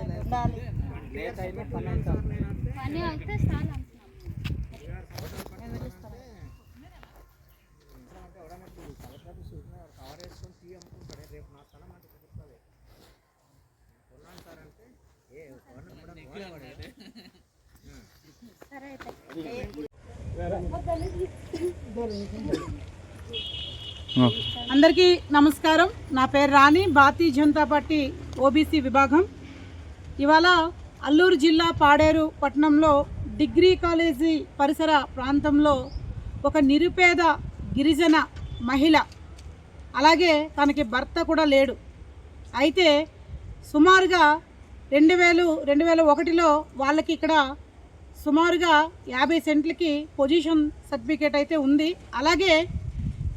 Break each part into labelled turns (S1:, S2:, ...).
S1: ఉండాలి
S2: పని అయితే సరే
S3: అందరికీ నమస్కారం. నా పేరు రాణి. భారతీయ జనతా పార్టీ ఓబీసీ విభాగం. ఇవాళ అల్లూరు జిల్లా పాడేరు పట్టణంలో డిగ్రీ కాలేజీ పరిసర ప్రాంతంలో ఒక నిరుపేద గిరిజన మహిళ అలాగే తనకి భర్త కూడా లేడు. అయితే సుమారుగా రెండు వేలు రెండు వేల ఒకటిలో వాళ్ళకి ఇక్కడ సుమారుగా యాభై సెంట్లకి పొజిషన్ సర్టిఫికేట్ అయితే ఉంది. అలాగే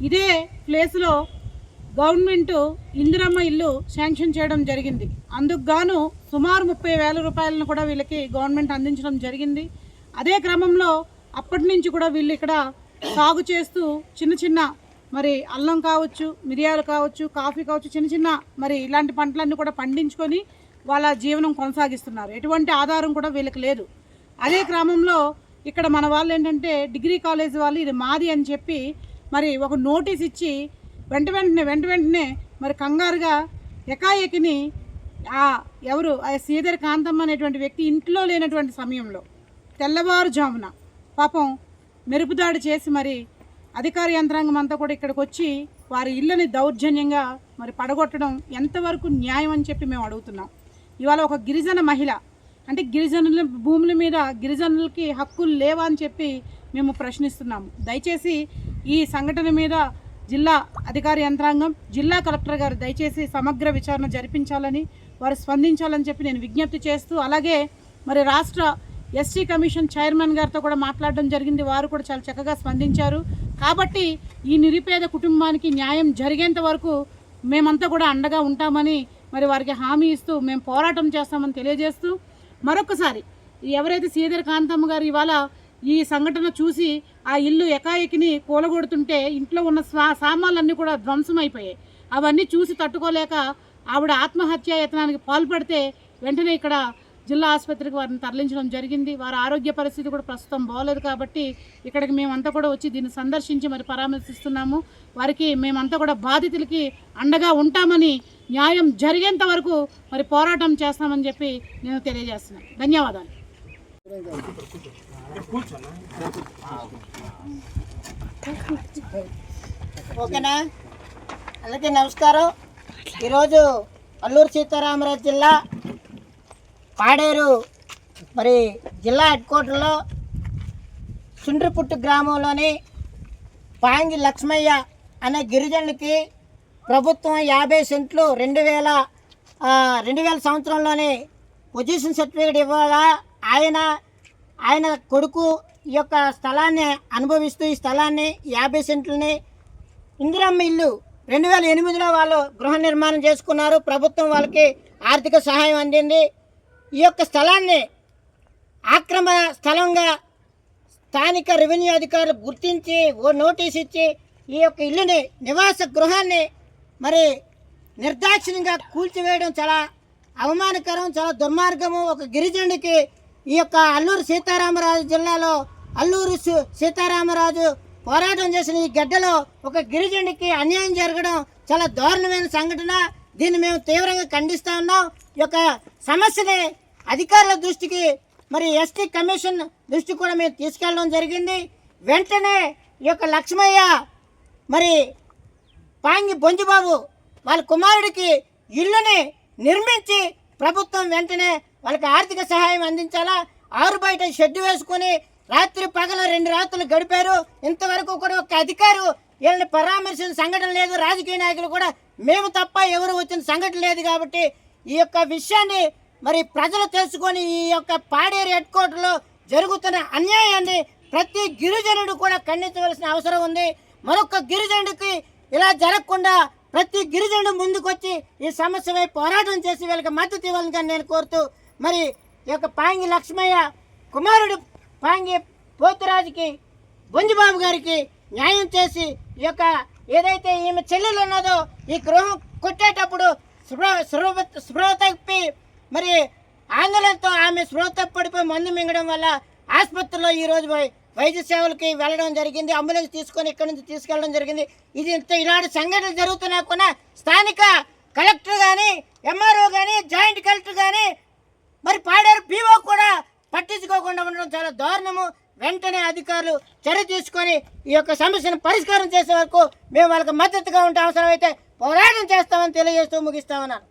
S3: ఇదే ప్లేస్లో గవర్నమెంట్ ఇందిరమ్మ ఇల్లు శాంక్షన్ చేయడం జరిగింది. అందుకు గాను సుమారు ముప్పై వేల రూపాయలను కూడా వీళ్ళకి గవర్నమెంట్ అందించడం జరిగింది. అదే క్రమంలో అప్పటి నుంచి కూడా వీళ్ళు ఇక్కడ సాగు చేస్తూ చిన్న చిన్న మరి అల్లం కావచ్చు మిరియాలు కావచ్చు కాఫీ కావచ్చు చిన్న చిన్న మరి ఇలాంటి పంటలన్నీ కూడా పండించుకొని వాళ్ళ జీవనం కొనసాగిస్తున్నారు. ఎటువంటి ఆధారం కూడా వీళ్ళకి లేదు. అదే క్రమంలో ఇక్కడ మన వాళ్ళు ఏంటంటే డిగ్రీ కాలేజ్ వాళ్ళు ఇది మాది అని చెప్పి మరి ఒక నోటీస్ ఇచ్చి వెంట వెంటనే వెంట వెంటనే మరి కంగారుగా ఎకాయకిని ఆ ఎవరు? ఆ శ్రీధర్ కాంతమ్మ అనేటువంటి వ్యక్తి ఇంట్లో లేనటువంటి సమయంలో తెల్లవారుజామున పాపం మెరుపుదాడి చేసి మరి అధికార యంత్రాంగం అంతా కూడా ఇక్కడికి వచ్చి వారి ఇళ్ళని దౌర్జన్యంగా మరి పడగొట్టడం ఎంతవరకు న్యాయం అని చెప్పి మేము అడుగుతున్నాం. ఇవాళ ఒక గిరిజన మహిళ అంటే గిరిజనుల భూముల మీద గిరిజనులకి హక్కులు లేవా అని చెప్పి మేము ప్రశ్నిస్తున్నాము. దయచేసి ఈ సంఘటన మీద జిల్లా అధికార యంత్రాంగం జిల్లా కలెక్టర్ గారు దయచేసి సమగ్ర విచారణ జరిపించాలని వారు స్పందించాలని చెప్పి నేను విజ్ఞప్తి చేస్తూ అలాగే మరి రాష్ట్ర ఎస్టీ కమిషన్ చైర్మన్ గారితో కూడా మాట్లాడడం జరిగింది. వారు కూడా చాలా చక్కగా స్పందించారు. కాబట్టి ఈ నిరుపేద కుటుంబానికి న్యాయం జరిగేంత వరకు మేమంతా కూడా అండగా ఉంటామని మరి వారికి హామీ ఇస్తూ మేము పోరాటం చేస్తామని తెలియజేస్తూ మరొకసారి ఎవరైతే శ్రీధర్ కాంతమ్మ గారు ఇవాళ ఈ సంఘటన చూసి ఆ ఇల్లు ఎకాయకిని కూలగొడుతుంటే ఇంట్లో ఉన్న స్వా సామాన్లన్నీ కూడా ధ్వంసమైపోయాయి. అవన్నీ చూసి తట్టుకోలేక ఆవిడ ఆత్మహత్య యత్నానికి పాల్పడితే వెంటనే ఇక్కడ జిల్లా ఆసుపత్రికి వారిని తరలించడం జరిగింది. వారి ఆరోగ్య పరిస్థితి కూడా ప్రస్తుతం బాగోలేదు కాబట్టి ఇక్కడికి మేమంతా కూడా వచ్చి దీన్ని సందర్శించి మరి పరామర్శిస్తున్నాము. వారికి మేమంతా కూడా బాధితులకి అండగా ఉంటామని న్యాయం జరిగేంత వరకు మరి పోరాటం చేస్తామని చెప్పి నేను తెలియజేస్తున్నాను. ధన్యవాదాలు.
S1: ఓకేనా? అలాగే నమస్కారం. ఈరోజు అల్లూరు సీతారామరాజు జిల్లా పాడేరు మరి జిల్లా హెడ్ క్వార్టర్లో సుండ్రిపుట్టు గ్రామంలోని పాంగి లక్ష్మయ్య అనే గిరిజనులకి ప్రభుత్వం యాభై సెంట్లు రెండు వేల రెండు వేల సంవత్సరంలోని పొజిషన్ సర్టిఫికేట్ ఇవ్వగా ఆయన ఆయన కొడుకు ఈ యొక్క స్థలాన్ని అనుభవిస్తూ ఈ స్థలాన్ని యాభై సెంట్లని ఇందిరమ్మ ఇల్లు రెండు వేల ఎనిమిదిలో వాళ్ళు గృహ నిర్మాణం చేసుకున్నారు. ప్రభుత్వం వాళ్ళకి ఆర్థిక సహాయం అందింది. ఈ యొక్క స్థలాన్ని ఆక్రమ స్థలంగా స్థానిక రెవెన్యూ అధికారులు గుర్తించి ఓ నోటీస్ ఇచ్చి ఈ యొక్క ఇల్లుని నివాస గృహాన్ని మరి నిర్దాక్షిణ్యంగా కూల్చివేయడం చాలా అవమానకరం చాలా దుర్మార్గము. ఒక గిరిజనుడికి ఈ యొక్క అల్లూరు సీతారామరాజు జిల్లాలో అల్లూరు సీతారామరాజు పోరాటం చేసిన ఈ గడ్డలో ఒక గిరిజనుడికి అన్యాయం జరగడం చాలా దారుణమైన సంఘటన. దీన్ని మేము తీవ్రంగా ఖండిస్తా ఉన్నాం. ఈ యొక్క సమస్యని అధికారుల దృష్టికి మరి ఎస్టీ కమిషన్ దృష్టి కూడా మేము తీసుకెళ్ళడం జరిగింది. వెంటనే ఈ యొక్క లక్ష్మయ్య మరి పాంగి బొంజుబాబు వాళ్ళ కుమారుడికి ఇల్లుని నిర్మించి ప్రభుత్వం వెంటనే వాళ్ళకి ఆర్థిక సహాయం అందించాలా? ఆరు బయట షెడ్ వేసుకుని రాత్రి పగల రెండు రాత్రులు గడిపారు. ఇంతవరకు కూడా ఒక అధికారు వీళ్ళని పరామర్శించిన సంఘటన లేదు. రాజకీయ నాయకులు కూడా మేము తప్ప ఎవరు వచ్చిన సంఘటన లేదు కాబట్టి ఈ యొక్క విషయాన్ని మరి ప్రజలు తెలుసుకొని ఈ యొక్క పాడేరు హెడ్ కోర్టులో జరుగుతున్న అన్యాయాన్ని ప్రతి గిరిజనుడు కూడా ఖండించవలసిన అవసరం ఉంది. మరొక గిరిజనుడికి ఇలా జరగకుండా ప్రతి గిరిజనుడు ముందుకొచ్చి ఈ సమస్యపై పోరాటం చేసి వీళ్ళకి మద్దతు ఇవ్వాలని కానీ నేను కోరుతూ మరి ఈ యొక్క పాంగి లక్ష్మయ్య కుమారుడు పాంగి పోతురాజుకి బొంజుబాబు గారికి న్యాయం చేసి ఈ యొక్క ఏదైతే ఈమె చెల్లెలు ఉన్నదో ఈ గృహం కొట్టేటప్పుడు స్పృహ తప్పి మరి ఆందోళనతో ఆమె స్పృహ తప్పడిపోయి మందు మింగడం వల్ల ఆసుపత్రిలో ఈరోజు వైద్య సేవలకి వెళ్ళడం జరిగింది. అంబులెన్స్ తీసుకొని ఇక్కడి నుంచి తీసుకెళ్ళడం జరిగింది. ఇది ఇంత ఇలాంటి సంఘటనలు జరుగుతున్నా కూడా స్థానిక కలెక్టర్ కానీ ఎంఆర్ఓ కానీ జాయింట్ కలెక్టర్ కానీ మరి పాడేరు పీఓ కూడా పట్టించుకోకుండా ఉండడం చాలా దారుణము. వెంటనే అధికారులు చర్య తీసుకొని ఈ యొక్క సమస్యను పరిష్కారం చేసే వరకు మేము వాళ్ళకి మద్దతుగా ఉంటే అవసరమైతే పోరాటం చేస్తామని తెలియజేస్తూ ముగిస్తామన్నాను